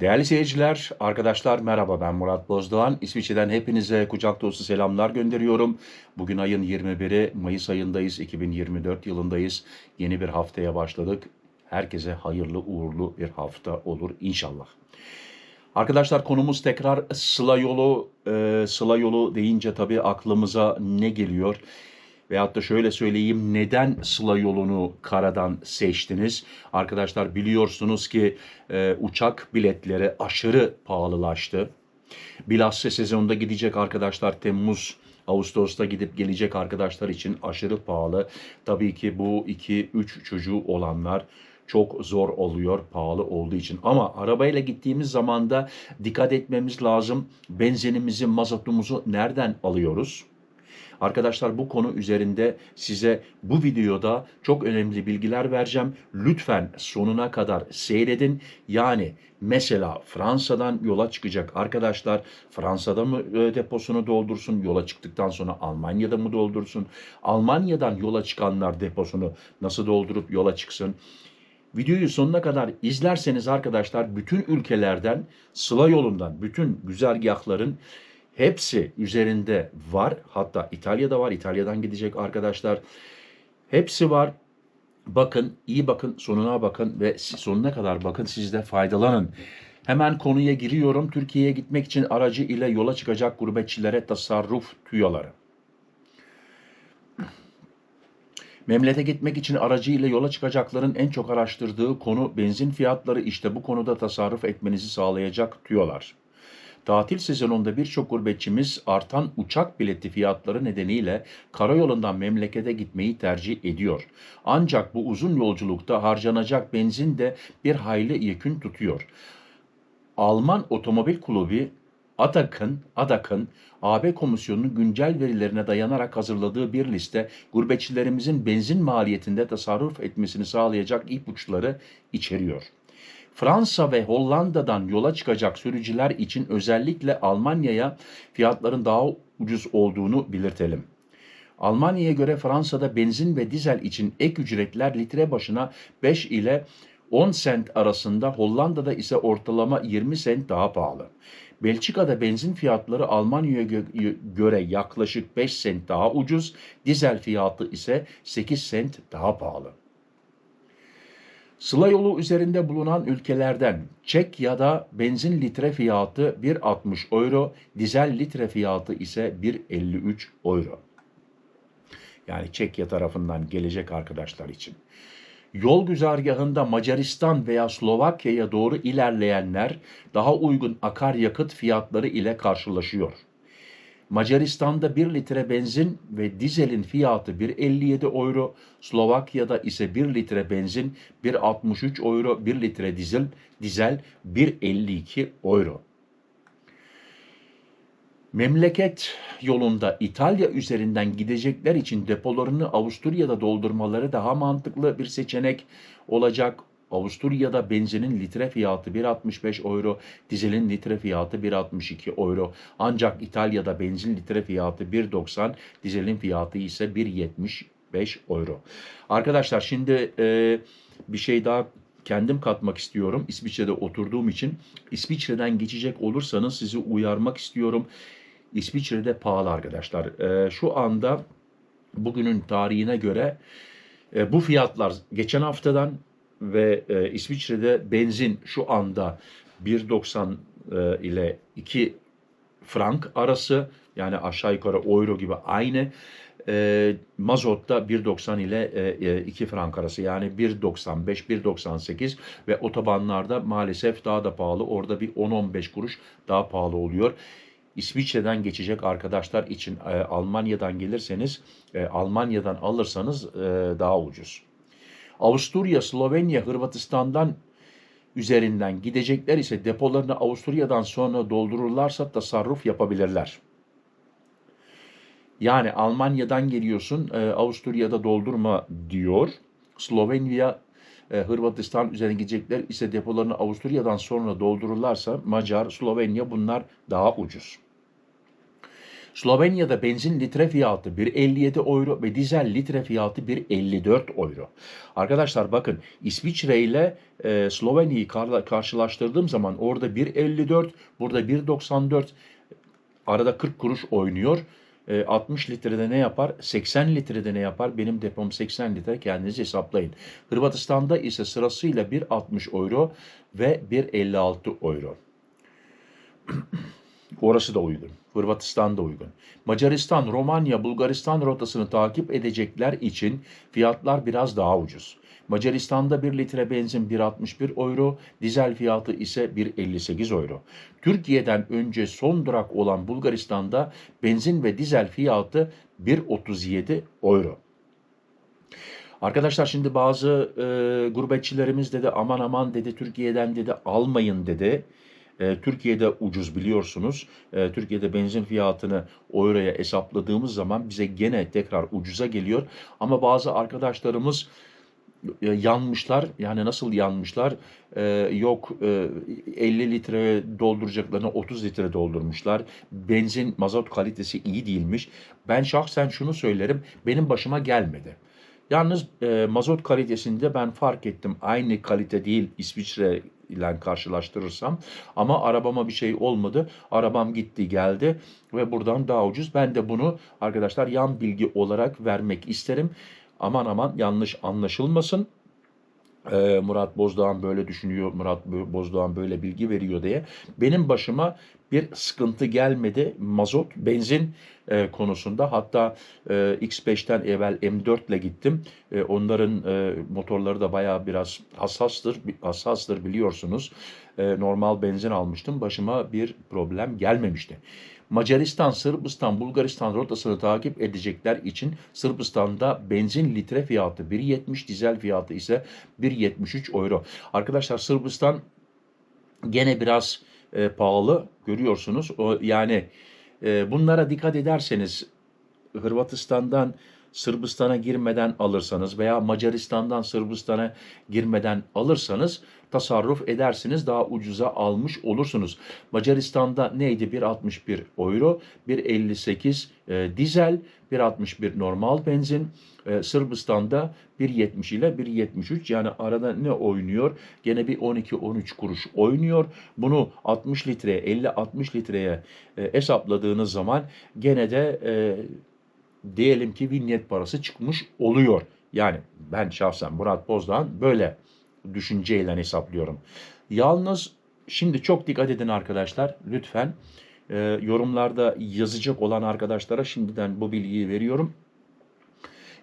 Değerli seyirciler, arkadaşlar merhaba ben Murat Bozdoğan. İsviçre'den hepinize kucak dolusu selamlar gönderiyorum. Bugün ayın 21'i, Mayıs ayındayız, 2024 yılındayız. Yeni bir haftaya başladık. Herkese hayırlı uğurlu bir hafta olur inşallah. Arkadaşlar konumuz tekrar Sıla yolu. Ee, Sıla yolu deyince tabii aklımıza ne geliyor? Veyahut da şöyle söyleyeyim neden Sıla yolunu karadan seçtiniz? Arkadaşlar biliyorsunuz ki e, uçak biletleri aşırı pahalılaştı. Bilhassa sezonda gidecek arkadaşlar Temmuz, Ağustos'ta gidip gelecek arkadaşlar için aşırı pahalı. Tabii ki bu 2-3 çocuğu olanlar çok zor oluyor pahalı olduğu için. Ama arabayla gittiğimiz zaman da dikkat etmemiz lazım. Benzinimizi, mazotumuzu nereden alıyoruz? Arkadaşlar bu konu üzerinde size bu videoda çok önemli bilgiler vereceğim. Lütfen sonuna kadar seyredin. Yani mesela Fransa'dan yola çıkacak arkadaşlar Fransa'da mı e, deposunu doldursun yola çıktıktan sonra Almanya'da mı doldursun? Almanya'dan yola çıkanlar deposunu nasıl doldurup yola çıksın? Videoyu sonuna kadar izlerseniz arkadaşlar bütün ülkelerden Sıla yolundan bütün güzergahların hepsi üzerinde var. Hatta İtalya'da var. İtalya'dan gidecek arkadaşlar. Hepsi var. Bakın, iyi bakın, sonuna bakın ve sonuna kadar bakın siz de faydalanın. Hemen konuya giriyorum. Türkiye'ye gitmek için aracı ile yola çıkacak gurbetçilere tasarruf tüyoları. Memlete gitmek için aracı ile yola çıkacakların en çok araştırdığı konu benzin fiyatları işte bu konuda tasarruf etmenizi sağlayacak tüyolar. Tatil sezonunda birçok gurbetçimiz artan uçak bileti fiyatları nedeniyle karayolundan memlekete gitmeyi tercih ediyor. Ancak bu uzun yolculukta harcanacak benzin de bir hayli yekün tutuyor. Alman Otomobil Kulübü ADAK'ın ADAK'ın AB Komisyonu'nun güncel verilerine dayanarak hazırladığı bir liste gurbetçilerimizin benzin maliyetinde tasarruf etmesini sağlayacak ipuçları içeriyor. Fransa ve Hollanda'dan yola çıkacak sürücüler için özellikle Almanya'ya fiyatların daha ucuz olduğunu belirtelim. Almanya'ya göre Fransa'da benzin ve dizel için ek ücretler litre başına 5 ile 10 sent arasında, Hollanda'da ise ortalama 20 sent daha pahalı. Belçika'da benzin fiyatları Almanya'ya gö- göre yaklaşık 5 sent daha ucuz, dizel fiyatı ise 8 sent daha pahalı. Sıla yolu üzerinde bulunan ülkelerden Çekya'da benzin litre fiyatı 1.60 euro, dizel litre fiyatı ise 1.53 euro. Yani Çekya tarafından gelecek arkadaşlar için. Yol güzergahında Macaristan veya Slovakya'ya doğru ilerleyenler daha uygun akaryakıt fiyatları ile karşılaşıyor. Macaristan'da 1 litre benzin ve dizelin fiyatı 1.57 euro, Slovakya'da ise 1 litre benzin 1.63 euro, 1 litre dizel, dizel 1.52 euro. Memleket yolunda İtalya üzerinden gidecekler için depolarını Avusturya'da doldurmaları daha mantıklı bir seçenek olacak. Avusturya'da benzinin litre fiyatı 1.65 euro, dizelin litre fiyatı 1.62 euro. Ancak İtalya'da benzin litre fiyatı 1.90, dizelin fiyatı ise 1.75 euro. Arkadaşlar şimdi e, bir şey daha kendim katmak istiyorum. İsviçre'de oturduğum için İsviçre'den geçecek olursanız sizi uyarmak istiyorum. İsviçre'de pahalı arkadaşlar. E, şu anda bugünün tarihine göre e, bu fiyatlar geçen haftadan ve e, İsviçre'de benzin şu anda 1.90 e, ile 2 frank arası yani aşağı yukarı euro gibi aynı. E, mazotta 1.90 ile e, 2 frank arası yani 1.95 1.98 ve otobanlarda maalesef daha da pahalı. Orada bir 10-15 kuruş daha pahalı oluyor. İsviçre'den geçecek arkadaşlar için e, Almanya'dan gelirseniz e, Almanya'dan alırsanız e, daha ucuz. Avusturya, Slovenya, Hırvatistan'dan üzerinden gidecekler ise depolarını Avusturya'dan sonra doldururlarsa tasarruf yapabilirler. Yani Almanya'dan geliyorsun, e, Avusturya'da doldurma diyor. Slovenya, e, Hırvatistan üzerine gidecekler ise depolarını Avusturya'dan sonra doldururlarsa Macar, Slovenya bunlar daha ucuz. Slovenya'da benzin litre fiyatı 1.57 euro ve dizel litre fiyatı 1.54 euro. Arkadaşlar bakın İsviçre ile e, Slovenya'yı kar- karşılaştırdığım zaman orada 1.54, burada 1.94 arada 40 kuruş oynuyor. E, 60 litrede ne yapar? 80 litrede ne yapar? Benim depom 80 litre kendiniz hesaplayın. Hırvatistan'da ise sırasıyla 1.60 euro ve 1.56 euro. Orası da uygun. Hırvatistan uygun. Macaristan, Romanya, Bulgaristan rotasını takip edecekler için fiyatlar biraz daha ucuz. Macaristan'da 1 litre benzin 1.61 euro, dizel fiyatı ise 1.58 euro. Türkiye'den önce son durak olan Bulgaristan'da benzin ve dizel fiyatı 1.37 euro. Arkadaşlar şimdi bazı e, gurbetçilerimiz dedi aman aman dedi Türkiye'den dedi almayın dedi. E, Türkiye'de ucuz biliyorsunuz. E, Türkiye'de benzin fiyatını euroya hesapladığımız zaman bize gene tekrar ucuza geliyor. Ama bazı arkadaşlarımız e, yanmışlar. Yani nasıl yanmışlar? Yok e, 50 litre dolduracaklarına 30 litre doldurmuşlar. Benzin, mazot kalitesi iyi değilmiş. Ben şahsen şunu söylerim. Benim başıma gelmedi. Yalnız e, mazot kalitesinde ben fark ettim. Aynı kalite değil İsviçre ile karşılaştırırsam. Ama arabama bir şey olmadı. Arabam gitti geldi ve buradan daha ucuz. Ben de bunu arkadaşlar yan bilgi olarak vermek isterim. Aman aman yanlış anlaşılmasın. Ee, Murat Bozdoğan böyle düşünüyor, Murat Bozdoğan böyle bilgi veriyor diye. Benim başıma bir sıkıntı gelmedi mazot, benzin e, konusunda. Hatta e, X5'ten evvel M4 ile gittim. E, onların e, motorları da bayağı biraz hassastır, hassastır biliyorsunuz. E, normal benzin almıştım. Başıma bir problem gelmemişti. Macaristan, Sırbistan, Bulgaristan rotasını takip edecekler için Sırbistan'da benzin litre fiyatı 1.70, dizel fiyatı ise 1.73 euro. Arkadaşlar Sırbistan gene biraz e, pahalı görüyorsunuz. O yani e, bunlara dikkat ederseniz Hırvatistan'dan Sırbistan'a girmeden alırsanız veya Macaristan'dan Sırbistan'a girmeden alırsanız tasarruf edersiniz daha ucuza almış olursunuz. Macaristan'da neydi 1.61 euro, 1.58 e, dizel, 1.61 normal benzin. E, Sırbistan'da 1.70 ile 1.73 yani arada ne oynuyor? Gene bir 12-13 kuruş oynuyor. Bunu 60 litreye 50-60 litreye e, hesapladığınız zaman gene de e, diyelim ki vinyet parası çıkmış oluyor. Yani ben şahsen Murat Bozdağ'ın böyle düşünceyle hesaplıyorum. Yalnız şimdi çok dikkat edin arkadaşlar lütfen. E, yorumlarda yazacak olan arkadaşlara şimdiden bu bilgiyi veriyorum.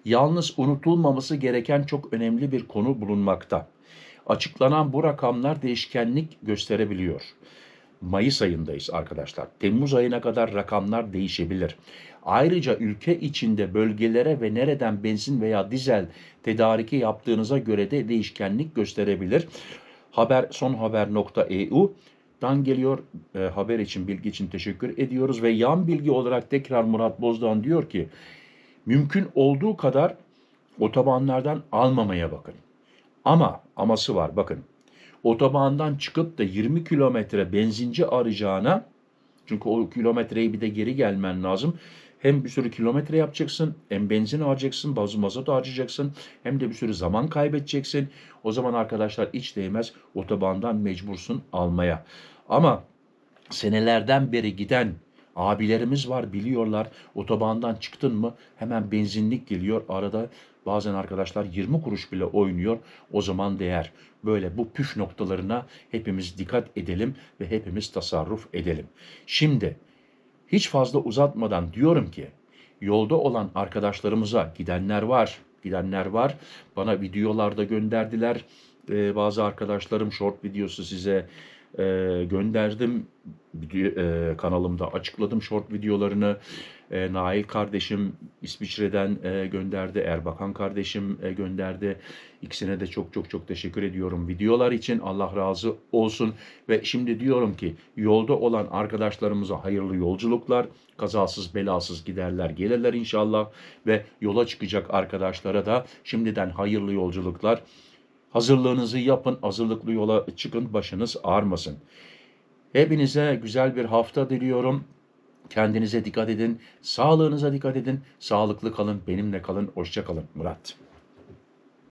Yalnız unutulmaması gereken çok önemli bir konu bulunmakta. Açıklanan bu rakamlar değişkenlik gösterebiliyor. Mayıs ayındayız arkadaşlar. Temmuz ayına kadar rakamlar değişebilir. Ayrıca ülke içinde bölgelere ve nereden benzin veya dizel tedariki yaptığınıza göre de değişkenlik gösterebilir. Haber sonhaber.eu dan geliyor. E, haber için, bilgi için teşekkür ediyoruz ve yan bilgi olarak tekrar Murat Bozdoğan diyor ki mümkün olduğu kadar otobanlardan almamaya bakın. Ama aması var bakın. Otobandan çıkıp da 20 kilometre benzinci arayacağına çünkü o kilometreyi bir de geri gelmen lazım. Hem bir sürü kilometre yapacaksın, hem benzin harcayacaksın, bazı mazot harcayacaksın, hem de bir sürü zaman kaybedeceksin. O zaman arkadaşlar hiç değmez otobandan mecbursun almaya. Ama senelerden beri giden abilerimiz var biliyorlar. Otobandan çıktın mı hemen benzinlik geliyor. Arada bazen arkadaşlar 20 kuruş bile oynuyor. O zaman değer. Böyle bu püf noktalarına hepimiz dikkat edelim ve hepimiz tasarruf edelim. Şimdi hiç fazla uzatmadan diyorum ki yolda olan arkadaşlarımıza gidenler var, gidenler var. Bana videolarda gönderdiler. Ee, bazı arkadaşlarım short videosu size e, gönderdim. E, kanalımda açıkladım short videolarını. E, Nail kardeşim İsviçre'den e, gönderdi. Erbakan kardeşim e, gönderdi. İkisine de çok çok çok teşekkür ediyorum videolar için. Allah razı olsun. Ve şimdi diyorum ki yolda olan arkadaşlarımıza hayırlı yolculuklar. Kazasız belasız giderler gelirler inşallah. Ve yola çıkacak arkadaşlara da şimdiden hayırlı yolculuklar. Hazırlığınızı yapın, hazırlıklı yola çıkın, başınız ağrmasın. Hepinize güzel bir hafta diliyorum. Kendinize dikkat edin, sağlığınıza dikkat edin, sağlıklı kalın, benimle kalın, hoşça kalın Murat.